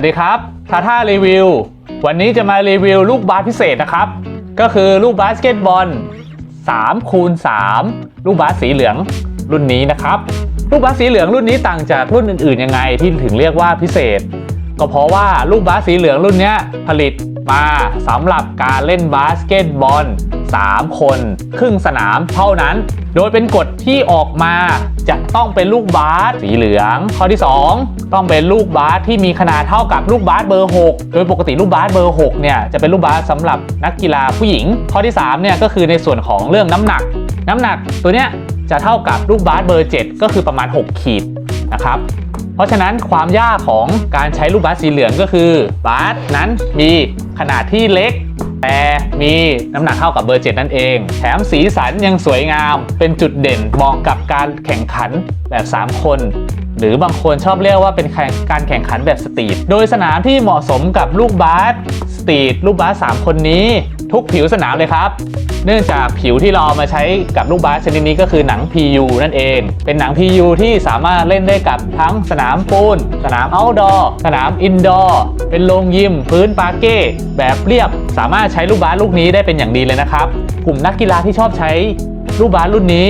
วัสดีครับทาท่ารีวิว วันนี้จะมารีวิวลูกบาสพิเศษนะครับ ก็คือลูกบาสเกตบอล3คูณ3ลูกบาสสีเหลืองรุ่นนี้นะครับ ลูกบาสสีเหลืองรุ่นนี้ต่างจากรุ่นอื่นๆยังไงที่ถึงเรียกว่าพิเศษ ก็เพราะว่าลูกบาสสีเหลืองรุ่นนี้ผลิต มาสำหรับการเล่นบาสเกตบอล 3 คน ครึ่งสนามเท่านั้น โดยเป็นกฎที่ออกมาจะต้องเป็นลูกบาสสีเหลือง ข้อที่ 2 ต้องเป็นลูกบาสที่มีขนาดเท่ากับลูกบาสเบอร์ 6 โดยปกติลูกบาสเบอร์ 6 เนี่ยจะเป็นลูกบาสสำหรับนักกีฬาผู้หญิง ข้อที่3เนี่ยก็คือในส่วนของเรื่องน้ำหนัก น้ำหนักตัวเนี้ยจะเท่ากับลูกบาสเบอร์ 7 ก็คือประมาณ 6 ขีดนะครับ เพราะฉะนั้นความยากของการใช้ลูกบาสสีเหลืองก็คือบาสนั้นมีขนาดที่เล็ก แต่มีน้ำหนักเท่ากับเบอร์7นั่นเอง แถมสีสันยังสวยงาม เป็นจุดเด่นเหมาะกับการแข่งขันแบบ 3 คนหรือบางคนชอบเรียกว่าเป็นการแข่งขันแบบสตรีท โดยสนามที่เหมาะสมกับลูกบาสสตรีทลูกบาส3คนนี้ ทุกผิวสนามเลยครับ เนื่องจากผิวที่เราเอามาใช้กับลูกบาสชนิดนี้ก็คือหนัง PU นั่นเอง เป็นหนัง PU ที่สามารถเล่นได้กับทั้งสนามปูน สนาม outdoor สนาม indoor เป็นโรงยิม พื้นปาเก้แบบเรียบ สามารถใช้ลูกบาสลูกนี้ได้เป็นอย่างดีเลยนะครับ กลุ่มนักกีฬาที่ชอบใช้ลูกบาสรุ่นนี้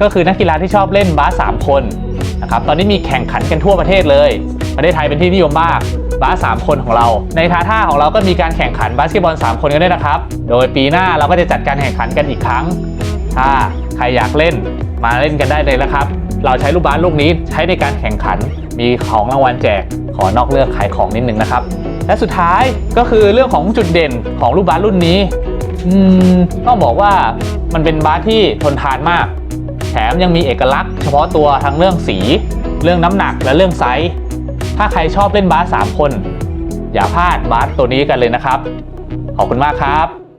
ก็คือนักกีฬาที่ชอบเล่นบาส3คนนะครับ ตอนนี้มีแข่งขันกันทั่วประเทศเลย ประเทศไทยเป็นที่นิยมมากบาส3คนของเรา ในทาท่าของเราก็มีการแข่งขันบาสเกตบอล 3 คนกันด้วยนะครับ โดยปีหน้าเราก็จะจัดการแข่งขันกันอีกครั้ง ถ้าใครอยากเล่นมาเล่นกันได้เลยนะครับ เราใช้ลูกบาสลูกนี้ใช้ในการแข่งขัน มีของรางวัลแจก ขอนอกเรื่องขายของนิดนึงนะครับ และสุดท้ายก็คือเรื่องของจุดเด่นของลูกบาสรุ่นนี้อืมต้องบอกว่ามันเป็นบาสที่ทนทานมาก แถมยังมีเอกลักษณ์เฉพาะตัวทั้งเรื่องสี เรื่องน้ำหนักและเรื่องไซส์ ถ้าใครชอบเล่นบาส3คน อย่าพลาดบาสตัวนี้กันเลยนะครับ ขอบคุณมากครับ